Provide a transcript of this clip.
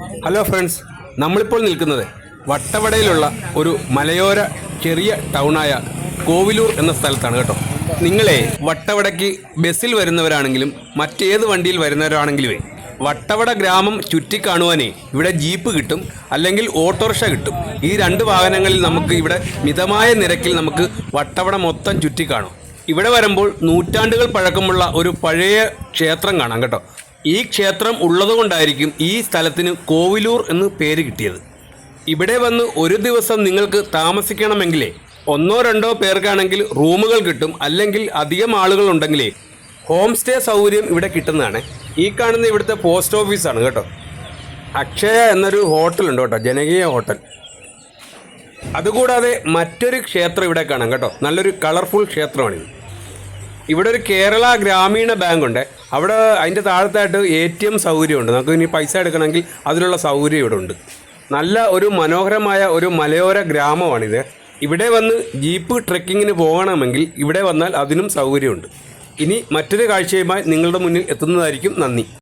Hello friends നമ്മളിപ്പോൾ നിൽക്കുന്നത് വട്ടവടയിലുള്ള ഒരു മലയോര ചെറിയ ടൗണായ കോവിലൂർ എന്ന സ്ഥലത്താണ് കേട്ടോ. നിങ്ങളെ വട്ടവടയ്ക്ക് ബസ്സിൽ വരുന്നവരാണെങ്കിലും മറ്റേത് വണ്ടിയിൽ വരുന്നവരാണെങ്കിലുമേ വട്ടവട ഗ്രാമം ചുറ്റിക്കാണുവാനേ ഇവിടെ ജീപ്പ് കിട്ടും അല്ലെങ്കിൽ ഓട്ടോറിക്ഷ കിട്ടും. ഈ രണ്ട് വാഹനങ്ങളിൽ നമുക്ക് ഇവിടെ മിതമായ നിരക്കിൽ നമുക്ക് വട്ടവട മൊത്തം ചുറ്റിക്കാണും. ഇവിടെ വരുമ്പോൾ നൂറ്റാണ്ടുകൾ പഴക്കമുള്ള ഒരു പഴയ ക്ഷേത്രം കാണാം കേട്ടോ. ഈ ക്ഷേത്രം ഉള്ളതുകൊണ്ടായിരിക്കും ഈ സ്ഥലത്തിന് കോവിലൂർ എന്ന് പേര് കിട്ടിയത്. ഇവിടെ വന്ന് ഒരു ദിവസം നിങ്ങൾക്ക് താമസിക്കണമെങ്കിലേ ഒന്നോ രണ്ടോ പേർക്കാണെങ്കിൽ റൂമുകൾ കിട്ടും അല്ലെങ്കിൽ അധികം ആളുകൾ ഉണ്ടെങ്കിലേ ഹോം സ്റ്റേ സൗകര്യം ഇവിടെ കിട്ടുന്നതാണ്. ഈ കാണുന്ന ഇവിടുത്തെ പോസ്റ്റ് ഓഫീസാണ് കേട്ടോ. അക്ഷയ എന്നൊരു ഹോട്ടലുണ്ട് കേട്ടോ ജനകീയ ഹോട്ടൽ. അതുകൂടാതെ മറ്റൊരു ക്ഷേത്രം ഇവിടെ കാണാം കേട്ടോ. നല്ലൊരു കളർഫുൾ ക്ഷേത്രമാണിത്. ഇവിടെ ഒരു കേരള ഗ്രാമീണ ബാങ്ക് ഉണ്ട്. അവിടെ അതിന്റെ താഴത്തായിട്ട് എ ടി എം സൗകര്യമുണ്ട്. നമുക്ക് ഇനി പൈസ എടുക്കണമെങ്കിൽ അതിനുള്ള സൗകര്യം ഇവിടെ ഉണ്ട്. നല്ല ഒരു മനോഹരമായ ഒരു മലയോര ഗ്രാമമാണിത്. ഇവിടെ വന്ന് ജീപ്പ് ട്രെക്കിങ്ങിന് പോകണമെങ്കിൽ ഇവിടെ വന്നാൽ അതിനും സൗകര്യമുണ്ട്. ഇനി മറ്റൊരു കാഴ്ചയുമായി നിങ്ങളുടെ മുന്നിൽ എത്തുന്നതായിരിക്കും നന്ദി.